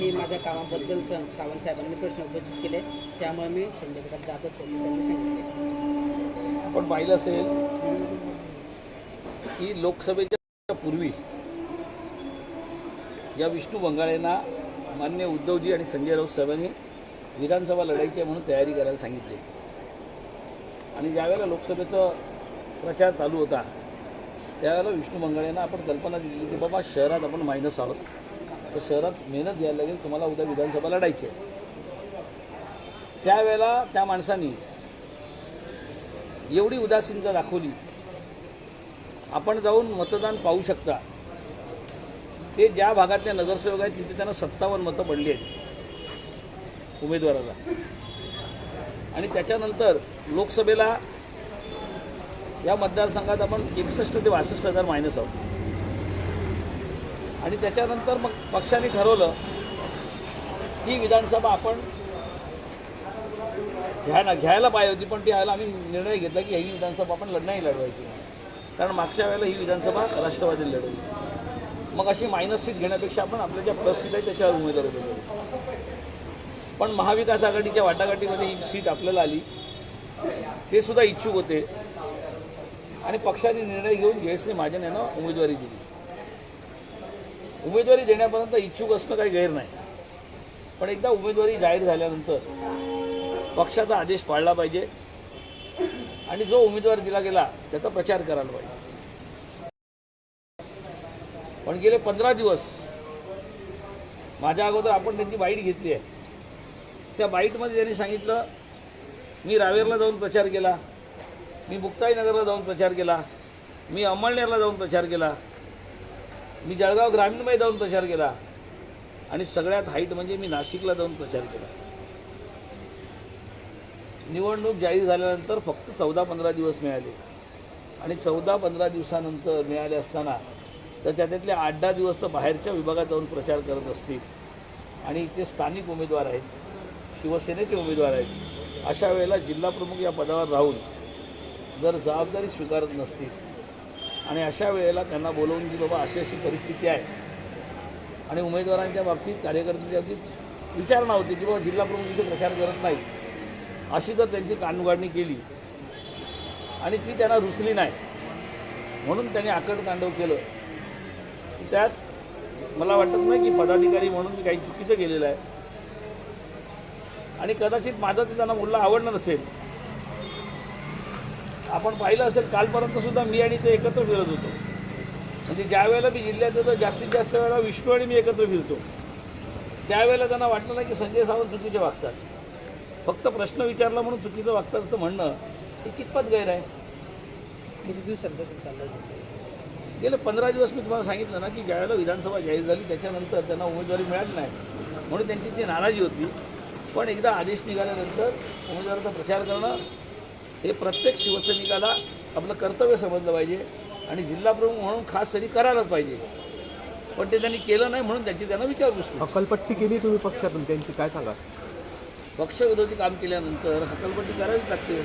काही माझ्या कामाबद्दल स- सावंत साहेबांनी प्रश्न उपस्थित केले. त्यामुळे मी संजय जात असल्याचे त्यांनी सांगितले. आपण पाहिलं असेल की लोकसभेच्या पूर्वी या विष्णू बंगाळेंना मान्य उद्धवजी आणि संजय राऊत साहेबांनी विधानसभा लढायची म्हणून तयारी करायला सांगितली. आणि ज्यावेळेला लोकसभेचा प्रचार चालू होता त्यावेळेला विष्णू बंगाळेंना आपण कल्पना दिली की बाबा शहरात आपण मायनस आहोत. तर शहरात मेहनत घ्यायला लागेल तुम्हाला उद्या विधानसभा लढायची आहे. त्यावेळेला त्या माणसानी एवढी उदासीनता दाखवली. आपण जाऊन मतदान पाहू शकता. ते ज्या भागातल्या नगरसेवक आहेत तिथे त्यांना सत्तावन्न मतं पडली आहेत. उमेदवाराला. आणि त्याच्यानंतर लोकसभेला या मतदारसंघात आपण एकसष्ट ते बासष्ट हजार मायनस आहोत. आणि त्याच्यानंतर मग पक्षाने ठरवलं की विधानसभा आपण घ्यायला घ्यायला पाहिजे होती पण ती यायला आम्ही निर्णय घेतला की ही विधानसभा आपण लढणाही लढवायची. कारण मागच्या वेळेला ही विधानसभा राष्ट्रवादीला लढवली. मग अशी मायनस सीट घेण्यापेक्षा आपण आपल्या ज्या प्लस सीट आहे त्याच्यावर उमेदवार उभे करू पण महाविकास आघाडीच्या वाटाघाटीमध्ये ही सीट आपल्याला आली. ते सुद्धा इच्छुक होते. आणि पक्षाने निर्णय घेऊन जयश्री महाजन यांना उमेदवारी दिली. उमेदवारी देण्यापर्यंत इच्छुक असणं काही गैर नाही. पण एकदा उमेदवारी जाहीर झाल्यानंतर पक्षाचा आदेश पाळला पाहिजे आणि जो उमेदवार दिला गेला त्याचा प्रचार करायला पाहिजे. पण गेले पंधरा दिवस माझ्या अगोदर आपण त्यांची बाईट घेतली आहे. त्या बाईटमध्ये त्यांनी सांगितलं मी रावेरला जाऊन प्रचार केला मी मुक्ताईनगरला जाऊन प्रचार केला मी अंमळनेरला जाऊन प्रचार केला मी जळगाव ग्रामीणमध्ये जाऊन प्रचार केला. आणि सगळ्यात हाईट म्हणजे मी नाशिकला जाऊन प्रचार केला. निवडणूक जाहीर झाल्यानंतर फक्त चौदा पंधरा दिवस मिळाले. आणि चौदा पंधरा दिवसानंतर मिळाले असताना तर त्याच्यातले आठ दहा दिवस तर बाहेरच्या विभागात जाऊन प्रचार करत असतील. आणि ते स्थानिक उमेदवार आहेत शिवसेनेचे उमेदवार आहेत. अशा वेळेला जिल्हाप्रमुख या पदावर राहून जर जबाबदारी स्वीकारत नसतील आणि अशा वेळेला त्यांना बोलवून की बाबा अशी अशी परिस्थिती आहे. आणि उमेदवारांच्या बाबतीत कार्यकर्त्यांच्या बाबतीत विचारणा होती की बाबा जिल्हाप्रमुख इथे प्रचार करत नाही. अशी जर त्यांची कानउघाडणी केली. आणि ती त्यांना रुचली नाही. म्हणून त्यांनी आकड तांडव केलं. त्यात मला वाटत नाही की पदाधिकारी म्हणून मी काही चुकीचं केलेलं आहे. आणि कदाचित माझं ते त्यांना मुलं आवडणार नसेल. आपण पाहिलं असेल कालपर्यंत सुद्धा मी आणि ते एकत्र फिरत होतो. म्हणजे ज्या वेळेला मी जिल्ह्यात येतो जास्तीत जास्त वेळेला विष्णू आणि मी एकत्र फिरतो. त्यावेळेला त्यांना वाटलं नाही की संजय सावंत चुकीचे वागतात. फक्त प्रश्न विचारला म्हणून चुकीचं वागतात असं म्हणणं हे कितपत गैर आहे? किती दिवसांपासून चाललं आहे? गेले पंधरा दिवस मी तुम्हाला सांगितलं ना की ज्यावेळेला विधानसभा जाहीर झाली त्याच्यानंतर त्यांना उमेदवारी मिळाली नाही. म्हणून त्यांची ती नाराजी होती. पण एकदा आदेश निघाल्यानंतर उमेदवाराचा प्रचार करणं हे प्रत्येक शिवसैनिकाला आपलं कर्तव्य समजलं पाहिजे आणि जिल्हाप्रमुख म्हणून खास तरी करायलाच पाहिजे. पण ते त्यांनी केलं नाही म्हणून त्याची त्यांना विचारपूस केली. हकलपट्टी केली तुम्ही पक्षातून? त्यांची काय सांगा? पक्षविरोधी काम केल्यानंतर हकलपट्टी करावीच लागते.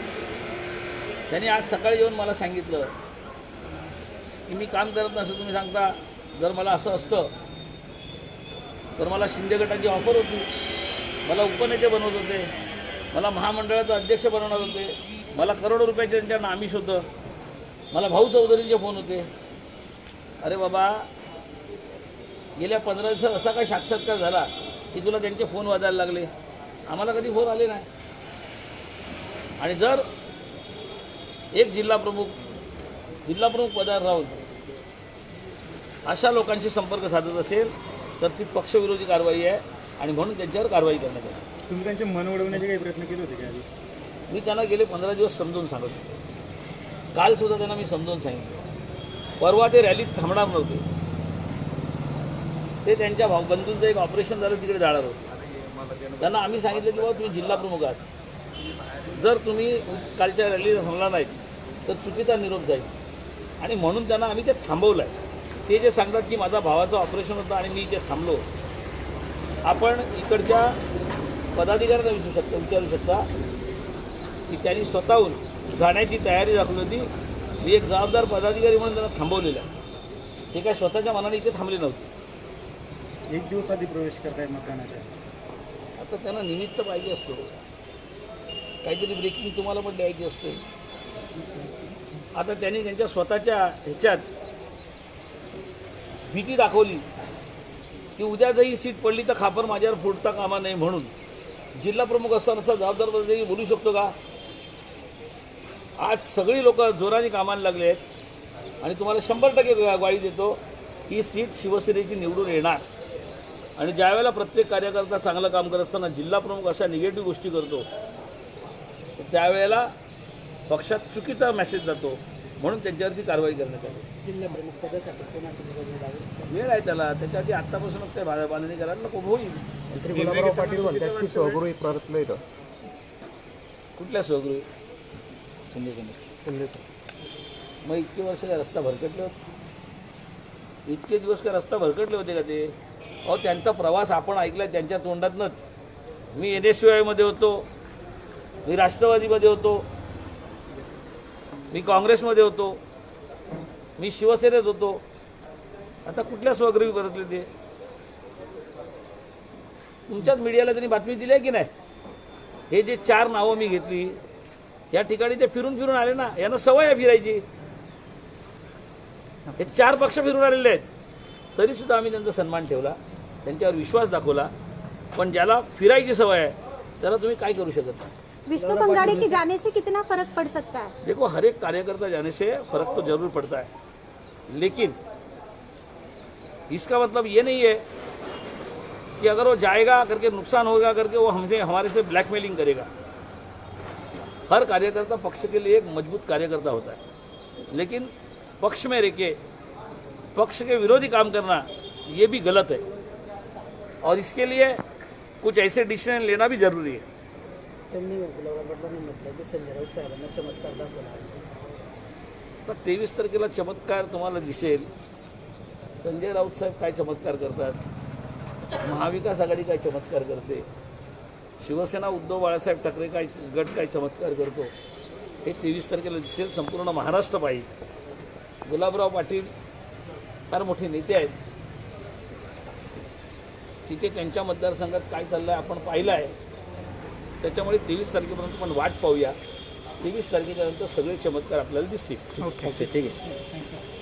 त्यांनी आज सकाळी येऊन मला सांगितलं की मी काम करत नसं तुम्ही सांगता. जर मला असं असतं तर मला शिंदे गटाची ऑफर होती. मला उपनेते बनवत होते. मला महामंडळाचं अध्यक्ष बनवणार होते. मला करोडो रुपयाचे त्यांच्या आमिष होतं मला भाऊ चौधरीचे फोन होते. अरे बाबा गेल्या पंधरा दिवसात असा काय साक्षात्कार झाला की तुला त्यांचे फोन वाजायला लागले? आम्हाला कधी फोन आले नाही. आणि जर एक जिल्हा प्रमुख जिल्हा प्रमुख पदावर राहून अशा लोकांशी संपर्क साधत असेल तर ती पक्षविरोधी कारवाई आहे आणि म्हणून त्यांच्यावर कारवाई करण्यात आली तुम्ही त्यांचे मन वळवण्याचे काही प्रयत्न केले होते का मी त्यांना गेले पंधरा दिवस समजून सांगत होतो. कालसुद्धा त्यांना मी समजून सांगितलं. परवा ते रॅलीत थांबणार नव्हते. ते त्यांच्या भाऊ बंधूंचं एक ऑपरेशन झालं तिकडे जाणार होतं. त्यांना आम्ही सांगितलं की बाबा तुम्ही जिल्हा प्रमुख आहात. जर तुम्ही कालच्या रॅलीला थांबला नाहीत तर चुकीचा निरोप जाईल. आणि म्हणून त्यांना आम्ही ते थांबवलं आहे ते जे सांगतात की माझा भावाचं ऑपरेशन होतं आणि मी इथे थांबलो. आपण इकडच्या पदाधिकाऱ्यांना विचारू शकता विचारू शकता. की त्यांनी स्वतःहून जाण्याची तयारी दाखवली होती. मी एक जबाबदार पदाधिकारी म्हणून त्यांना थांबवलेलं आहे. ते काय स्वतःच्या मनाने इथे थांबले नव्हते. एक दिवस आधी प्रवेश करतायत मतदानाच्या? आता त्यांना निमित्त पाहिजे असतो. काहीतरी ब्रेकिंग तुम्हाला पण द्यायची असते. आता त्यांनी त्यांच्या स्वतःच्या ह्याच्यात भीती दाखवली की उद्या जर ही सीट पडली तर खापर माझ्यावर फुटता कामा नये म्हणून. जिल्हा प्रमुख असताना असा जबाबदार बोलू शकतो का? आज सगळी लोक जोराने कामाला लागले आहेत. आणि तुम्हाला शंभर टक्के ग्वाही देतो ही सीट शिवसेनेची निवडून येणार. आणि ज्यावेळेला प्रत्येक कार्यकर्ता चांगलं काम करत असताना जिल्हा प्रमुख अशा निगेटिव्ह गोष्टी करतो तर त्यावेळेला पक्षात चुकीचा मेसेज जातो म्हणून त्यांच्यावरती कारवाई करण्यात आली. जिल्हा प्रमुख पदासाठी कोणाची निवडणूक आहे वेळ आहे त्याला त्याच्यासाठी आत्तापासूनच काही बा- बांधणी करायला नको होईल. पाटील कुठल्या स्वगृही शिंदे सर मग इतके वर्ष काय रस्ता भरकटले होते? इतके दिवस काय रस्ता भरकटले होते का ते? अहो त्यांचा प्रवास आपण ऐकला त्यांच्या तोंडातनंच. मी एन एस यू आयमध्ये होतो. मी राष्ट्रवादीमध्ये होतो. मी काँग्रेसमध्ये होतो. मी शिवसेनेत होतो. आता कुठल्या स्वगृही परतले ते? तुमच्याच मीडियाला त्यांनी बातमी दिली आहे की नाही? हे जे चार नावं मी घेतली या ठिकाणी ते फिरून फिरून आले ना यांना सवय आहे फिरायची. हे चार पक्ष फिरून आलेले आहेत. तरी सुद्धा आम्ही त्यांचा सन्मान ठेवला त्यांच्यावर विश्वास दाखवला. पण ज्याला फिरायची सवय आहे त्याला तुम्ही काय करू शकत नाही? विष्णु के जाने से कितना फर्क पड़ सकता है? देखो हर एक कार्यकर्ता जाने से फर्क तो जरूर पड़ता है. लेकिन इसका मतलब ये नहीं है कि अगर वो जाएगा करके नुकसान होगा करके वो हमसे हमारे से ब्लैकमेलिंग करेगा. हर कार्यकर्ता पक्ष के लिए एक मजबूत कार्यकर्ता होता है। लेकिन पक्ष में रह के पक्ष के विरोधी काम करना ये भी गलत है। और इसके लिए कुछ ऐसे डिसीजन लेना भी जरूरी है। आता तेवीस तारखेला चमत्कार तुम्हाला दिसेल. संजय राऊत साहेब काय चमत्कार करतात? महाविकास आघाडी काय चमत्कार करते? शिवसेना उद्धव बाळासाहेब ठाकरे काय गट काय चमत्कार करतो हे तेवीस तारखेला दिसेल. संपूर्ण महाराष्ट्र पाहिजे गुलाबराव पाटील फार मोठे नेते आहेत. तिथे त्यांच्या मतदारसंघात काय चाललं आहे आपण पाहिलं आहे त्याच्यामुळे तेवीस तारखेपर्यंत आपण वाट पाहूया. तेवीस तारखेच्या नंतर सगळे चमत्कार आपल्याला दिसतील. ओके ठीक आहे.